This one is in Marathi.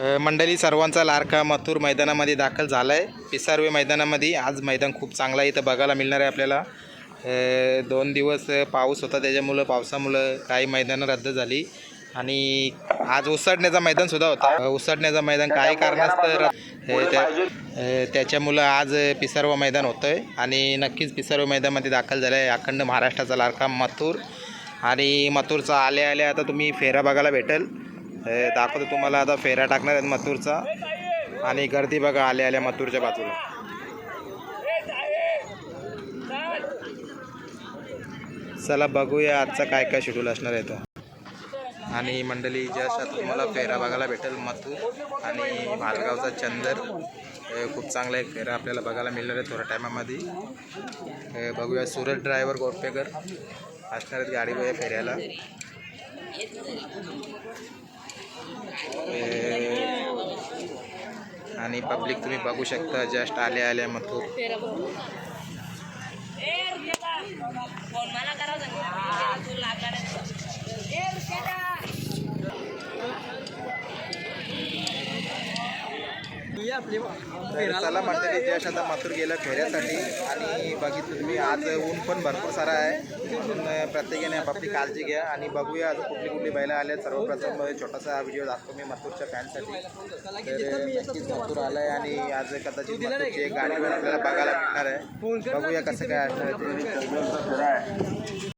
मंडळी सर्वांचा लारका मथुर मैदानामध्ये दाखल झाला आहे पिसारवे मैदानामध्ये आज मैदान खूप चांगला इथं बघायला मिळणार आहे आपल्याला. दोन दिवस पाऊस होता त्याच्यामुळं पावसामुळं काही मैदानं रद्द झाली. आणि आज उसडण्याचा मैदानसुद्धा होता. अ, उसडण्याचा मैदान काही कारणास्तव त्या त्याच्यामुळं आज पिसारवा मैदान होतं आहे आणि नक्कीच पिसारवा मैदानामध्ये दाखल झालं आहे अखंड महाराष्ट्राचा लारका मथुर. आणि मथुरचा आल्या आल्या आता तुम्ही फेरा बघायला भेटेल. हे दाखवतो तुम्हाला आता फेरा टाकणार आहेत मथुरचा. आणि गर्दी बघा आल्या आल्या मथुरच्या बाजूला. चला बघूया आजचा काय काय शेड्यूल असणार आहे तो. आणि मंडळी जस्ट आता तुम्हाला फेरा बघायला भेटेल मथुर आणि मालगावचा चंदर खूप चांगला एक फेरा आपल्याला बघायला मिळणार आहे थोड्या टायमामध्ये. बघूया सूरज ड्रायव्हर गोरपेकर असणार आहेत गाडी बघूया फेऱ्याला. आणि पब्लिक तुम्ही बघू शकता जस्ट आल्या आल्या मथुर तर चला मंडळी जस्ट आता मथुर गेलं फेऱ्यासाठी आणि बघितलं तुम्ही आज ऊन पण भरपूर सारा आहे. म्हणून प्रत्येकाने आपापली काळजी घ्या. आणि बघूया आज कुठली कुठली बैलं आल्या सर्वप्रथम छोटासा व्हिडिओ दाखवतो मी मथुरच्या फॅनसाठी. तर नक्कीच मथुर आलाय आणि आज कदाचित मथुरची एक गाडी आपल्याला बघायला मिळणार आहे. बघूया कसं काय असणार आहे.